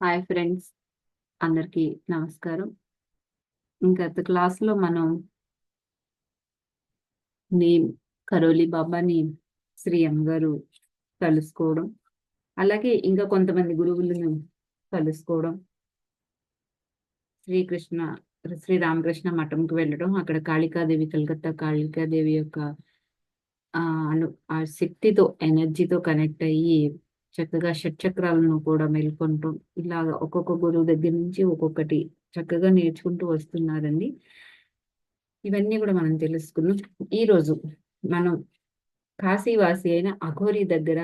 Hi friends అందరికీ నమస్కారం. గత క్లాస్లో మనం నేమ్ కరోలి బాబాని శ్రీ అమ్మగారు గారు కలుసుకోవడం అలాగే ఇంకా కొంతమంది గురువులను కలుసుకోవడం శ్రీకృష్ణ శ్రీ రామకృష్ణ మఠంకి వెళ్ళడం అక్కడ కాళికాదేవి కలకత్తా కాళికాదేవి యొక్క ఆ అను ఆ శక్తితో ఎనర్జీతో కనెక్ట్ అయ్యి చక్కగా షట్చక్రాలను కూడా మేల్కొంటూ ఇలాగ ఒక్కొక్క గురువు దగ్గర నుంచి ఒక్కొక్కటి చక్కగా నేర్చుకుంటూ వస్తున్నారండి. ఇవన్నీ కూడా మనం తెలుసుకున్నాం. ఈరోజు మనం కాశీవాసి అయిన అఘోరి దగ్గర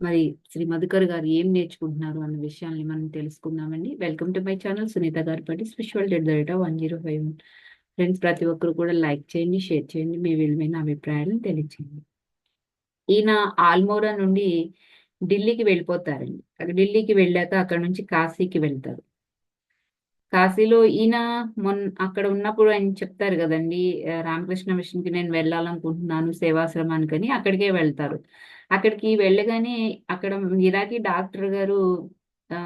మరి శ్రీ మధుకర్ గారు ఏం నేర్చుకుంటున్నారు అన్న విషయాల్ని మనం తెలుసుకుందామండి. Welcome to my channel Sunitha గారిపటి spiritual dead data one zero five friends ప్రతి ఒక్కరు కూడా లైక్ చేయండి షేర్ చేయండి మీ విలువైన అభిప్రాయాలను తెలియచేయండి. ఈయన ఆల్మోరా నుండి ఢిల్లీకి వెళ్ళిపోతారండి. అక్కడ ఢిల్లీకి వెళ్ళాక అక్కడ నుంచి కాశీకి వెళ్తారు. కాశీలో ఈయన మొన్న అక్కడ ఉన్నప్పుడు ఆయన చెప్తారు కదండి రామకృష్ణ మిషన్కి నేను వెళ్ళాలనుకుంటున్నాను సేవాశ్రమానికి అని అక్కడికే వెళ్తారు. అక్కడికి వెళ్ళగానే అక్కడ ఇరాకీ డాక్టర్ గారు ఆ,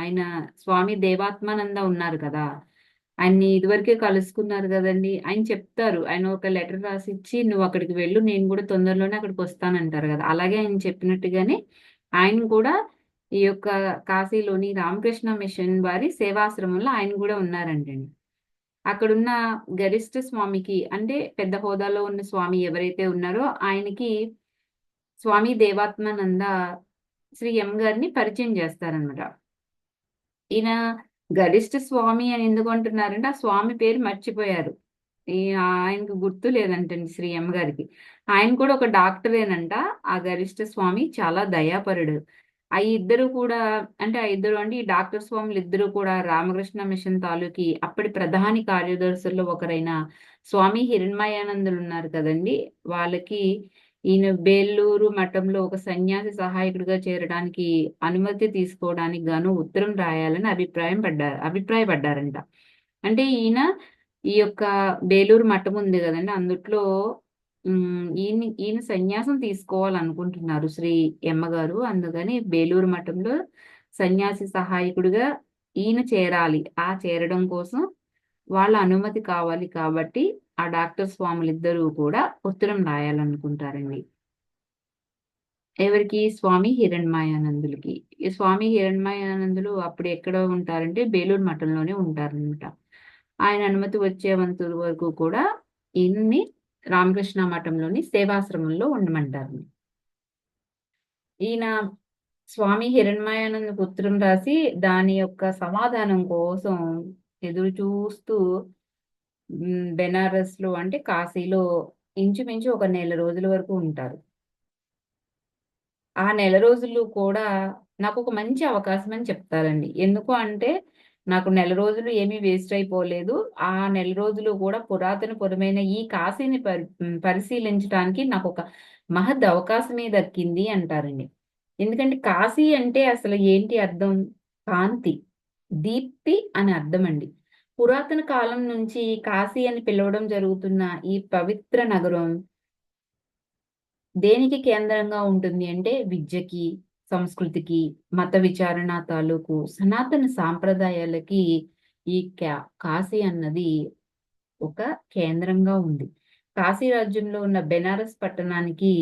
ఆయన స్వామి దేవాత్మానంద ఉన్నారు కదా ఆయన్ని ఇదివరకే కలుసుకున్నారు కదండి ఆయన చెప్తారు. ఆయన ఒక లెటర్ రాసి ఇచ్చి నువ్వు అక్కడికి వెళ్ళు నేను కూడా తొందరలోనే అక్కడికి వస్తానంటారు కదా. అలాగే ఆయన చెప్పినట్టుగానే ఆయన కూడా ఈ యొక్క కాశీలోని రామకృష్ణ మిషన్ వారి సేవాశ్రమంలో ఆయన కూడా ఉన్నారంటండి. అక్కడున్న గరిష్ట స్వామికి అంటే పెద్ద హోదాలో ఉన్న స్వామి ఎవరైతే ఉన్నారో ఆయనకి స్వామి దేవాత్మానంద శ్రీ ఎం గారిని పరిచయం చేస్తారనమాట ఈయన గరిష్ట స్వామి అని ఎందుకు అంటున్నారంటే ఆ స్వామి పేరు మర్చిపోయారు. ఆయనకు గుర్తు లేదంటండి శ్రీ అమ్మగారికి ఆయన కూడా ఒక డాక్టరేనంట ఆ గరిష్ట స్వామి చాలా దయాపరుడు. ఆ ఇద్దరు కూడా అంటే ఆ ఇద్దరు అంటే ఈ డాక్టర్ స్వాములు ఇద్దరు కూడా రామకృష్ణ మిషన్ తాలూకి అప్పటి ప్రధాని కార్యదర్శుల్లో ఒకరైన స్వామి హిరణ్మయానందులు ఉన్నారు కదండి. వాళ్ళకి ఈయన బేల్లూరు మఠంలో ఒక సన్యాసి సహాయకుడిగా చేరడానికి అనుమతి తీసుకోవడానికి గాను ఉత్తరం రాయాలని అభిప్రాయం పడ్డారు అభిప్రాయపడ్డారంట. అంటే ఈయన ఈ యొక్క బేలూరు మఠం ఉంది కదండి. అందుట్లో ఈయన ఈయన సన్యాసం తీసుకోవాలనుకుంటున్నారు శ్రీ ఎమ్మగారు అందుకని బేలూరు మఠంలో సన్యాసి సహాయకుడిగా ఈయన చేరాలి. ఆ చేరడం కోసం వాళ్ళ అనుమతి కావాలి కాబట్టి ఆ డాక్టర్ స్వాములు ఇద్దరూ కూడా ఉత్తరం రాయాలనుకుంటారండి. ఎవరికి? స్వామి హిరణ్మయానందులకి. స్వామి హిరణ్మయానందులు అప్పుడు ఎక్కడ ఉంటారంటే బేలూరు మఠంలోనే ఉంటారనమాట ఆయన అనుమతి వచ్చేంత వరకు కూడా ఈయన్ని రామకృష్ణ మఠంలోని సేవాశ్రమంలో ఉండమంటారు. ఈయన స్వామి హిరణ్మయానంద ఉత్తరం రాసి దాని యొక్క సమాధానం కోసం ఎదురు చూస్తూ బెనారస్లో అంటే కాశీలో ఇంచుమించు ఒక నెల రోజుల వరకు ఉంటారు. ఆ నెల రోజులు కూడా నాకు ఒక మంచి అవకాశం అని చెప్తారండి. ఎందుకు అంటే నాకు నెల రోజులు ఏమీ వేస్ట్ అయిపోలేదు. ఆ నెల రోజులు కూడా పురాతన పురమైన ఈ కాశీని పరి పరిశీలించడానికి నాకు ఒక మహద్ అవకాశమే దక్కింది అంటారండి. ఎందుకంటే కాశీ అంటే అసలు ఏంటి అర్థం? కాంతి దీప్తి అని అర్థం అండి పురాతన కాలం నుంచి కాశీ అని పిలవడం జరుగుతున్న ఈ పవిత్ర నగరం దేనికి కేంద్రంగా ఉంటుంది అంటే విద్యకి సంస్కృతికి మత విచారణ తాలూకు సనాతన సాంప్రదాయాలకి ఈ కా- కాశీ అన్నది ఒక కేంద్రంగా ఉంది. కాశీ రాజ్యంలో ఉన్న బెనారస్ పట్టణానికి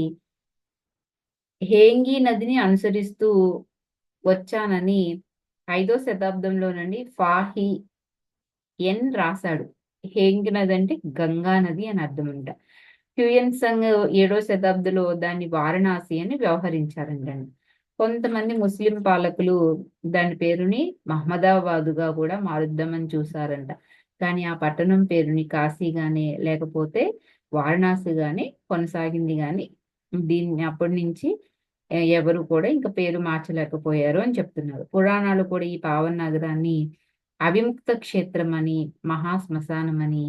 హేంగి నదిని అనుసరిస్తూ వచ్చానని ఐదో శతాబ్దంలోనండి ఫాహి ఎన్ రాశాడు. హేంగి నది అంటే గంగా నది అని అర్థం అంట హ్యూయన్ సంగ్ ఏడో శతాబ్దిలో దాన్ని వారణాసి అని వ్యవహరించారంట కొంతమంది ముస్లిం పాలకులు దాని పేరుని మహమ్మదాబాదుగా కూడా మారుద్దామని చూసారంట కానీ ఆ పట్టణం పేరుని కాశీ గాని లేకపోతే వారణాసి గాని కొనసాగింది కానీ దీన్ని అప్పటి నుంచి ఎవరు కూడా ఇంకా పేరు మార్చలేకపోయారు అని చెప్తున్నారు. పురాణాలు కూడా ఈ పావన నగరాన్ని అవిముక్త క్షేత్రం అని మహాశ్మశానం అని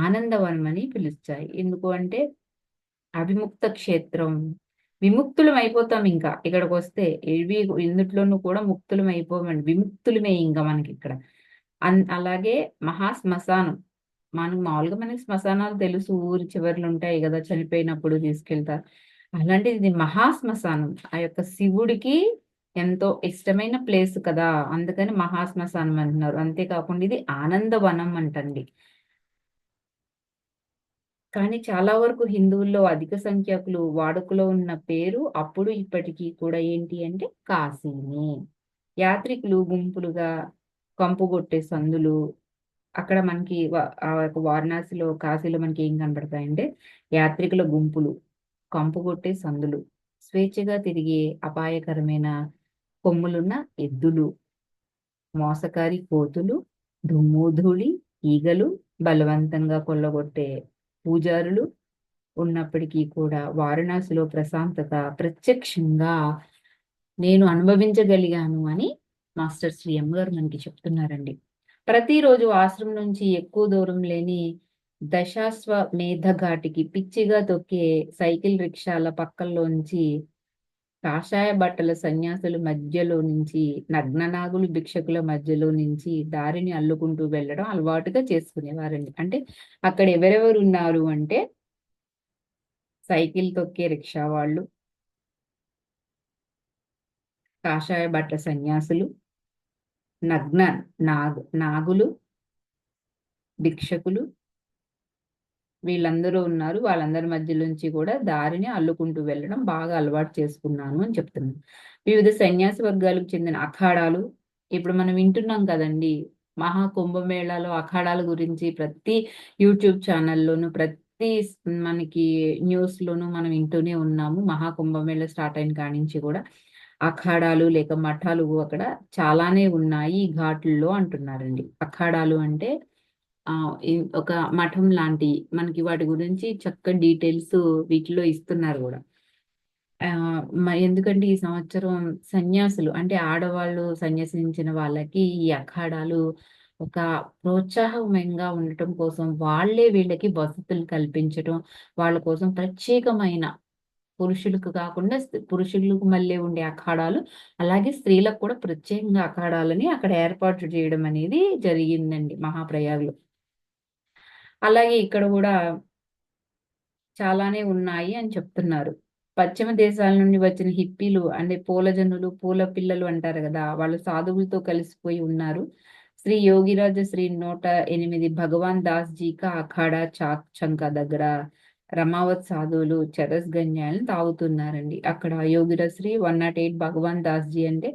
ఆనందవనం అని పిలుస్తాయి. ఎందుకు అంటే అవిముక్త క్షేత్రం విముక్తులం అయిపోతాం ఇంకా. ఇక్కడికి వస్తే ఇవి ఇందుట్లోనూ కూడా ముక్తులం అయిపోమండి విముక్తులమే ఇంకా మనకి ఇక్కడ అన్ అలాగే మహాశ్మశానం మనకు మామూలుగా మనకి శ్మశానాలు తెలుసు. ఊరి చివర్లు ఉంటాయి కదా చనిపోయినప్పుడు తీసుకెళ్తారు. అలాంటిది ఇది మహాశ్మశానం ఆ యొక్క శివుడికి ఎంతో ఇష్టమైన ప్లేస్ కదా. అందుకని మహాశ్మశానం అంటున్నారు. అంతేకాకుండా ఇది ఆనందవనం అంటండి. కానీ చాలా వరకు హిందువుల్లో అధిక సంఖ్యకులు వాడుకలో ఉన్న పేరు అప్పుడు ఇప్పటికీ కూడా ఏంటి అంటే కాశీని. యాత్రికులు గుంపులుగా కంపుగొట్టే సందులు అక్కడ మనకి వారణాసిలో కాశీలో మనకి ఏం కనబడతాయంటే యాత్రికుల గుంపులు కంపుగొట్టే సందులు స్వేచ్ఛగా తిరిగే అపాయకరమైన కొమ్ములున్న ఎద్దులు మోసకారి కోతులు దుమ్ముధూళి ఈగలు బలవంతంగా కొల్లగొట్టే పూజారులు ఉన్నప్పటికీ కూడా వారణాసిలో ప్రశాంతత ప్రత్యక్షంగా నేను అనుభవించగలిగాను అని మాస్టర్ శ్రీ ఎం గారు మనకి చెప్తున్నారండి. ప్రతిరోజు ఆశ్రమం నుంచి ఎక్కువ దూరం లేని దశాశ్వ మేధఘాటికి పిచ్చిగా తొక్కే సైకిల్ రిక్షాల పక్కల్లోంచి కాషాయ బట్టల సన్యాసుల మధ్యలో నుంచి నగ్ననాగులు భిక్షకుల మధ్యలో నుంచి దారిని అల్లుకుంటూ వెళ్ళడం అలవాటుగా చేసుకునేవారండి. అంటే అక్కడ ఎవరెవరు ఉన్నారు అంటే సైకిల్ తొక్కే రిక్షా వాళ్ళు కాషాయ బట్టల సన్యాసులు నగ్న నాగు నాగులు భిక్షకులు వీళ్ళందరూ ఉన్నారు. వాళ్ళందరి మధ్యలోంచి కూడా దారిని అల్లుకుంటూ వెళ్ళడం బాగా అలవాటు చేసుకున్నాను అని చెప్తున్నాను. వివిధ సన్యాసి వర్గాలకు చెందిన అఖాడాలు ఇప్పుడు మనం వింటున్నాం కదండి మహా కుంభమేళాలో అఖాడాల గురించి ప్రతి యూట్యూబ్ ఛానల్లోను ప్రతి మనకి న్యూస్ లోను మనం వింటూనే ఉన్నాము. మహా కుంభమేళ స్టార్ట్ అయిన కాడి నుంచి కూడా అఖాడాలు లేక మఠాలు అక్కడ చాలానే ఉన్నాయి ఈ ఘాట్లలో అంటున్నారండి. అఖాడాలు అంటే ఒక మఠం లాంటి మనకి వాటి గురించి చక్క డీటెయిల్స్ వీటిలో ఇస్తున్నారు కూడా. ఎందుకంటే ఈ సంవత్సరం సన్యాసులు అంటే ఆడవాళ్ళు సన్యాసించిన వాళ్ళకి ఈ అఖాడాలు ఒక ప్రోత్సాహంగా ఉండటం కోసం వాళ్ళే వీళ్ళకి వసతులు కల్పించటం వాళ్ళ కోసం ప్రత్యేకమైన పురుషులకు కాకుండా పురుషులకు మళ్ళీ ఉండే అఖాడాలు అలాగే స్త్రీలకు కూడా ప్రత్యేకంగా అఖాడాలని అక్కడ ఏర్పాటు చేయడం అనేది జరిగిందండి మహాప్రయాగ్లో. అలాగే ఇక్కడ కూడా చాలానే ఉన్నాయి అని చెప్తున్నారు. పశ్చిమ దేశాల నుండి వచ్చిన హిప్పీలు అంటే పూలజనులు పూల పిల్లలు అంటారు కదా వాళ్ళు సాధువులతో కలిసిపోయి ఉన్నారు. శ్రీ యోగిరాజ శ్రీ నూట ఎనిమిది భగవాన్ దాస్ జీకా అఖాడా చాక్ చంక దగ్గర రమావత్ సాధువులు చరస్ గంజాలను తాగుతున్నారండి. అక్కడ Yogiraj Shri one nought eight Bhagwan Das ji అంటే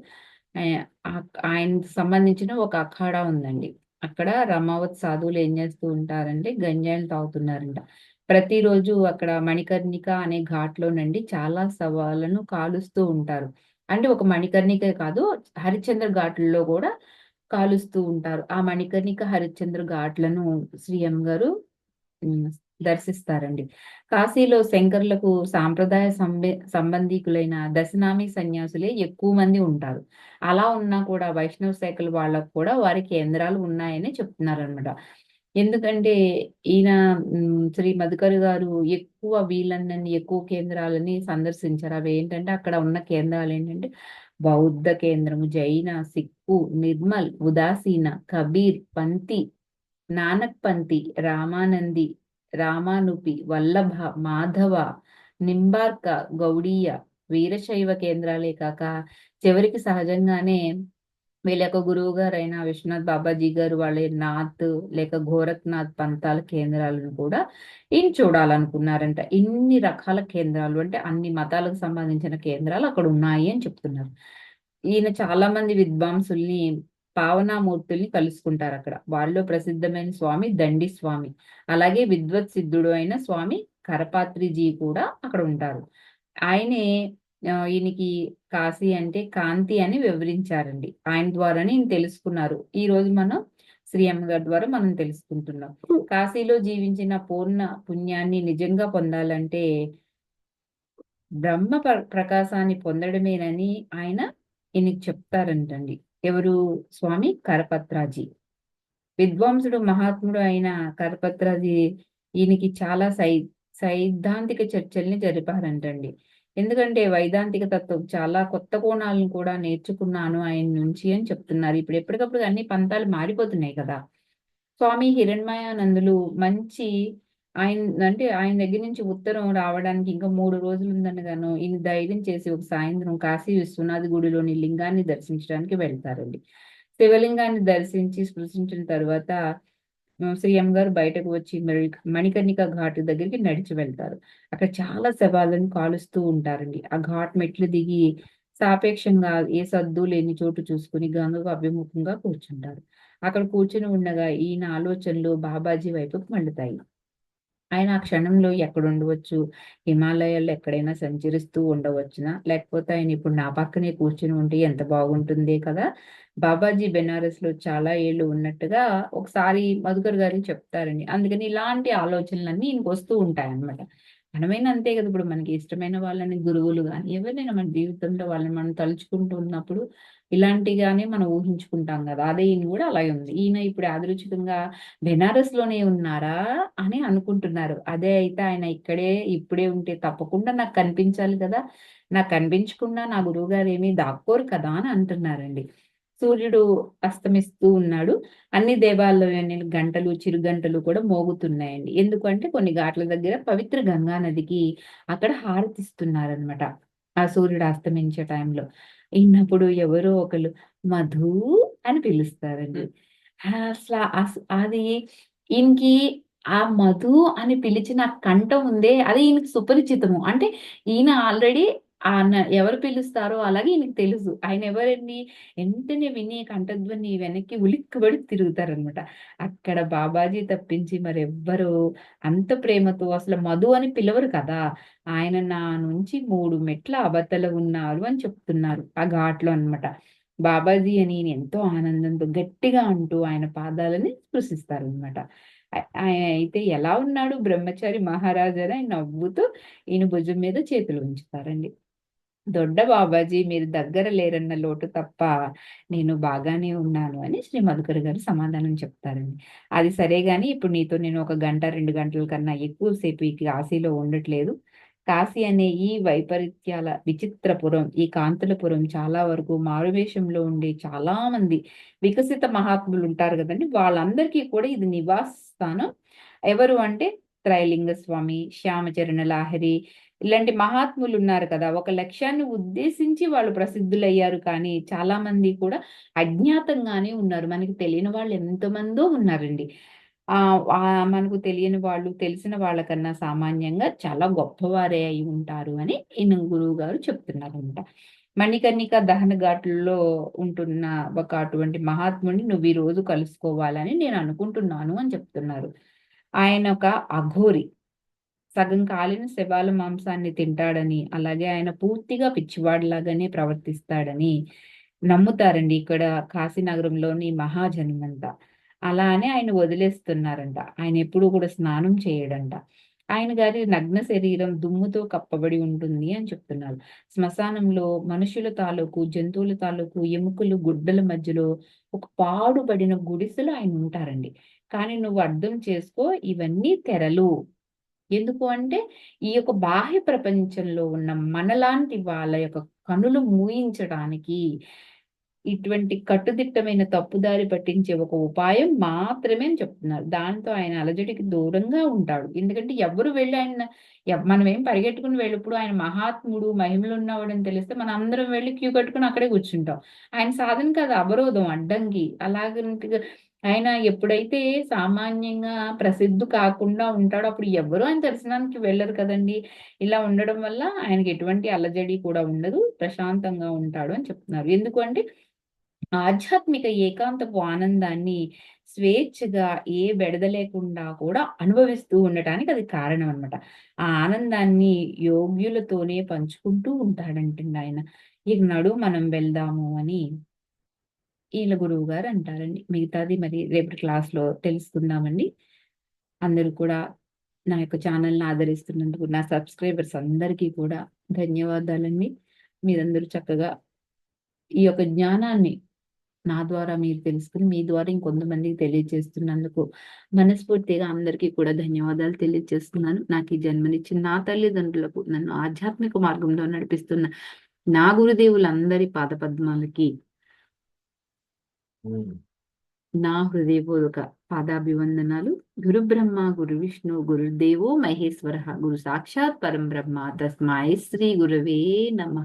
ఆయన సంబంధించిన ఒక అఖాడా ఉందండి. అక్కడ రమావత్ సాధువులు ఏం చేస్తూ ఉంటారంటే గంజాయిలు తాగుతున్నారంట. ప్రతిరోజు అక్కడ మణికర్ణిక అనే ఘాట్లోనండి చాలా సవాళ్ళను కాలుస్తూ ఉంటారు. అంటే ఒక మణికర్ణికే కాదు హరిశ్చంద్ర ఘాట్లలో కూడా కాలుస్తూ ఉంటారు. ఆ మణికర్ణిక హరిశ్చంద్ర ఘాట్లను శ్రీఎం గారు దర్శిస్తారండి. కాశీలో శంకర్లకు సాంప్రదాయ సంబంధికులైన దశనామి సన్యాసులే ఎక్కువ మంది ఉంటారు. అలా ఉన్నా కూడా వైష్ణవ శాఖల వాళ్ళకు కూడా వారి కేంద్రాలు ఉన్నాయని చెప్తున్నారనమాట ఎందుకంటే ఈయన శ్రీ మధుకర్ గారు ఎక్కువ వీళ్ళని ఎక్కువ కేంద్రాలని సందర్శించారు. అవి ఏంటంటే అక్కడ ఉన్న కేంద్రాలు ఏంటంటే బౌద్ధ కేంద్రము జైన సిక్కు నిర్మల్ ఉదాసీన కబీర్ పంతి నానక్ పంతి రామానంది రామానుపి వల్లభ మాధవ నింబార్క గౌడీయ వీరశైవ కేంద్రాలే కాక చివరికి సహజంగానే వీళ్ళ యొక్క గురువు గారైన విశ్వనాథ్ బాబాజీ గారు వాళ్ళ నాథ్ లేక గోరఖ్నాథ్ పంతాల కేంద్రాలను కూడా ఈయన చూడాలనుకున్నారంట ఇన్ని రకాల కేంద్రాలు అంటే అన్ని మతాలకు సంబంధించిన కేంద్రాలు అక్కడ ఉన్నాయి అని చెప్తున్నారు ఈయన చాలా మంది విద్వాంసుల్ని పావనామూర్తుల్ని కలుసుకుంటారు అక్కడ. వాళ్ళు ప్రసిద్ధమైన స్వామి దండి స్వామి అలాగే విద్వత్ సిద్ధుడు అయిన స్వామి కరపాత్రిజీ కూడా అక్కడ ఉంటారు. ఆయనే ఈయనకి కాశీ అంటే కాంతి అని వివరించారండి. ఆయన ద్వారానే ఈయన తెలుసుకున్నారు. ఈ రోజు మనం శ్రీ అమ్మగారి ద్వారా మనం తెలుసుకుంటున్నాం. కాశీలో జీవించిన పూర్ణ పుణ్యాన్ని నిజంగా పొందాలంటే బ్రహ్మ ప్రకాశాన్ని పొందడమేనని ఆయన ఈయనకి చెప్తారంటండి. ఎవరు స్వామి? కరపత్రాజీ. విద్వాంసుడు మహాత్ముడు అయిన కరపత్రాజీ ఈయనకి చాలా సై సైద్ధాంతిక చర్చల్ని జరిపారంటండి. ఎందుకంటే వైదాంతిక తత్వం చాలా కొత్త కోణాలను కూడా నేర్చుకున్నాను ఆయన నుంచి అని చెప్తున్నారు. ఇప్పుడు ఎప్పటికప్పుడు అన్ని పంతాలు మారిపోతున్నాయి కదా. స్వామి హిరణ్మయానందులు మంచి ఆయన అంటే ఆయన దగ్గర నుంచి ఉత్తరం రావడానికి ఇంకా మూడు రోజులు ఉందనగాను ఈయన ధైర్యం చేసి ఒక సాయంత్రం కాశీ విశ్వనాథ్ గుడిలోని లింగాన్ని దర్శించడానికి వెళ్తారండి. శివలింగాన్ని దర్శించి స్పృశించిన తర్వాత సీఎం గారు బయటకు వచ్చి మరి మణికర్ణిక ఘాట్ దగ్గరికి నడిచి వెళ్తారు. అక్కడ చాలా శవాలను కాలుస్తూ ఉంటారండి. ఆ ఘాట్ మెట్లు దిగి సాపేక్షంగా ఏ సద్దు లేని చోటు చూసుకుని గంగకు అభిముఖంగా కూర్చుంటారు. అక్కడ కూర్చుని ఉండగా ఈయన ఆలోచనలు బాబాజీ వైపుకు మళ్ళుతాయి ఆయన ఆ క్షణంలో ఎక్కడ ఉండవచ్చు? హిమాలయాల్లో ఎక్కడైనా సంచరిస్తూ ఉండవచ్చునా? లేకపోతే ఆయన ఇప్పుడు నా పక్కనే కూర్చుని ఉంటే ఎంత బాగుంటుంది కదా? బాబాజీ బెనారస్లో చాలా ఏళ్ళు ఉన్నట్టుగా ఒకసారి మధుకర్ గారు చెప్తారండి అందుకని ఇలాంటి ఆలోచనలన్నీ ఈయనకు వస్తూ ఉంటాయి అన్నమాట మనమైనా అంతే కదా ఇప్పుడు మనకి ఇష్టమైన వాళ్ళని గురువులు కానీ ఎవరైనా మన జీవితంలో వాళ్ళని మనం తలుచుకుంటూ ఉన్నప్పుడు ఇలాంటిగానే మనం ఊహించుకుంటాం కదా! అదే ఈయన కూడా అలాగే ఉంది. ఈయన ఇప్పుడు యాదృచ్ఛికంగా బెనారస్లోనే ఉన్నారా అని అనుకుంటున్నారు. అదే అయితే ఆయన ఇక్కడే ఇప్పుడే ఉంటే తప్పకుండా నాకు కనిపించాలి కదా! నాకు కనిపించకుండా నా గురువు గారు ఏమీ దాక్కోరు కదా! అని అంటున్నారండి. సూర్యుడు అస్తమిస్తూ ఉన్నాడు. అన్ని దేవాలయాన్ని గంటలు చిరుగంటలు కూడా మోగుతున్నాయండి. ఎందుకంటే కొన్ని ఘాట్ల దగ్గర పవిత్ర గంగా నదికి అక్కడ హారతిస్తున్నారనమాట ఆ సూర్యుడు అస్తమించే టైంలో. ఇన్నప్పుడు ఎవరో ఒకరు మధు అని పిలుస్తారండి. అసలు అస్- అది ఈయనకి ఆ మధు అని పిలిచిన కంఠం ఉందే అది ఈయనకి సుపరిచితము. అంటే ఈయన ఆల్రెడీ ఆ న- ఎవరు పిలుస్తారో అలాగే ఈయనకి తెలుసు. ఆయన ఎవరిని వెంటనే విని కంఠధ్వని వెనక్కి ఉలిక్కబడి తిరుగుతారనమాట అక్కడ బాబాజీ తప్పించి మరెవ్వరు అంత ప్రేమతో అసలు మధు అని పిలవరు కదా. ఆయన నా నుంచి మూడు మెట్ల అవతల ఉన్నారు అని చెప్తున్నారు ఆ ఘాట్లో అన్నమాట. బాబాజీ అని ఎంతో ఆనందంతో గట్టిగా అంటూ ఆయన పాదాలని స్పృశిస్తారనమాట ఆయన అయితే ఎలా ఉన్నాడు బ్రహ్మచారి మహారాజా అని ఆయన నవ్వుతూ ఈయన భుజం మీద చేతులు ఉంచుతారండి. దొడ్డ బాబాజీ మీరు దగ్గర లేరన్న లోటు తప్ప నేను బాగానే ఉన్నాను అని శ్రీ మధుకర్ గారు సమాధానం చెప్తారండి. అది సరే గాని ఇప్పుడు నీతో నేను ఒక గంట రెండు గంటల కన్నా ఎక్కువసేపు ఈ కాశీలో ఉండట్లేదు. కాశీ అనే ఈ వైపరీత్యాల విచిత్రపురం ఈ కాంతులపురం చాలా వరకు మారువేషంలో ఉండే చాలా మంది వికసిత మహాత్ములు ఉంటారు కదండి. వాళ్ళందరికీ కూడా ఇది నివాస స్థానం. ఎవరు అంటే త్రైలింగ స్వామి శ్యామచరణ లాహరి ఇలాంటి మహాత్ములు ఉన్నారు కదా ఒక లక్ష్యాన్ని ఉద్దేశించి వాళ్ళు ప్రసిద్ధులయ్యారు కానీ చాలా మంది కూడా అజ్ఞాతంగానే ఉన్నారు. మనకి తెలియని వాళ్ళు ఎంతమందో ఉన్నారండి. ఆ ఆ మనకు తెలియని వాళ్ళు తెలిసిన వాళ్ళకన్నా సామాన్యంగా చాలా గొప్పవారే అయి ఉంటారు అని ఈయన గురువు గారు చెప్తున్నారంట మణికర్ణిక దహన ఘాట్లలో ఉంటున్న ఒక అటువంటి మహాత్ముడిని నువ్వు ఈ రోజు కలుసుకోవాలని నేను అనుకుంటున్నాను అని చెప్తున్నారు. ఆయన ఒక అఘోరి. సగం కాలిన శవాల మాంసాన్ని తింటాడని అలాగే ఆయన పూర్తిగా పిచ్చివాడిలాగానే ప్రవర్తిస్తాడని నమ్ముతారండి ఇక్కడ కాశీనగరంలోని మహాజనమంతా అలానే ఆయన వదిలేస్తున్నారంట. ఆయన ఎప్పుడూ కూడా స్నానం చేయడంట. ఆయన గారి నగ్న శరీరం దుమ్ముతో కప్పబడి ఉంటుంది అని చెప్తున్నారు. శ్మశానంలో మనుషుల తాలూకు జంతువుల తాలూకు ఎముకలు గుడ్డల మధ్యలో ఒక పాడుబడిన గుడిసెలో ఆయన ఉంటారండి. కానీ నువ్వు అర్థం చేసుకో ఇవన్నీ తెరలు. ఎందుకు అంటే ఈ యొక్క బాహ్య ప్రపంచంలో ఉన్న మనలాంటి వాళ్ళ యొక్క కనులు మూయించడానికి ఇటువంటి కట్టుదిట్టమైన తప్పుదారి పట్టించే ఒక ఉపాయం మాత్రమే అని చెప్తున్నారు. దాంతో ఆయన అలజడికి దూరంగా ఉంటాడు. ఎందుకంటే ఎవరు వెళ్ళి ఆయన మనం ఏం పరిగెట్టుకుని వెళ్ళినప్పుడు ఆయన మహాత్ముడు మహిమలు అని తెలిస్తే మనం అందరం వెళ్ళి క్యూ కట్టుకుని అక్కడే కూర్చుంటాం. ఆయన సాధన కాదు అవరోధం అడ్డంకి. అలాగే ఆయన ఎప్పుడైతే సామాన్యంగా ప్రసిద్ధి కాకుండా ఉంటాడో అప్పుడు ఎవరు ఆయన దర్శనానికి వెళ్ళరు కదండి. ఇలా ఉండడం వల్ల ఆయనకి ఎటువంటి అలజడి కూడా ఉండదు. ప్రశాంతంగా ఉంటాడు అని చెప్తున్నారు. ఎందుకంటే ఆధ్యాత్మిక ఏకాంతపు ఆనందాన్ని స్వేచ్ఛగా ఏ బెడద లేకుండా కూడా అనుభవిస్తూ ఉండటానికి అది కారణం అన్నమాట ఆ ఆనందాన్ని యోగ్యులతోనే పంచుకుంటూ ఉంటాడంటండి ఆయన. ఇక నడు మనం వెళ్దాము అని ఈల గురువు గారు అంటారండి. మిగతాది మరి రేపటి క్లాస్లో తెలుసుకుందామండి. అందరూ కూడా నా యొక్క ఛానల్ని ఆదరిస్తున్నందుకు నా సబ్స్క్రైబర్స్ అందరికీ కూడా ధన్యవాదాలండి. మీరందరూ చక్కగా ఈ యొక్క జ్ఞానాన్ని నా ద్వారా మీరు తెలుసుకుని మీ ద్వారా ఇంకొంతమందికి తెలియజేస్తున్నందుకు మనస్ఫూర్తిగా అందరికీ కూడా ధన్యవాదాలు తెలియజేస్తున్నాను. నాకు ఈ జన్మనిచ్చిన నా తల్లిదండ్రులకు నన్ను ఆధ్యాత్మిక మార్గంలో నడిపిస్తున్న నా గురుదేవులందరి పాదపద్మాలకి పద్మాలకి నా హృదయపూర్వక పాదాభివందనాలు. గురు బ్రహ్మ గురు విష్ణు గురుదేవో మహేశ్వర గురు సాక్షాత్ పరం బ్రహ్మ తస్మాయ శ్రీ గురవే నమ.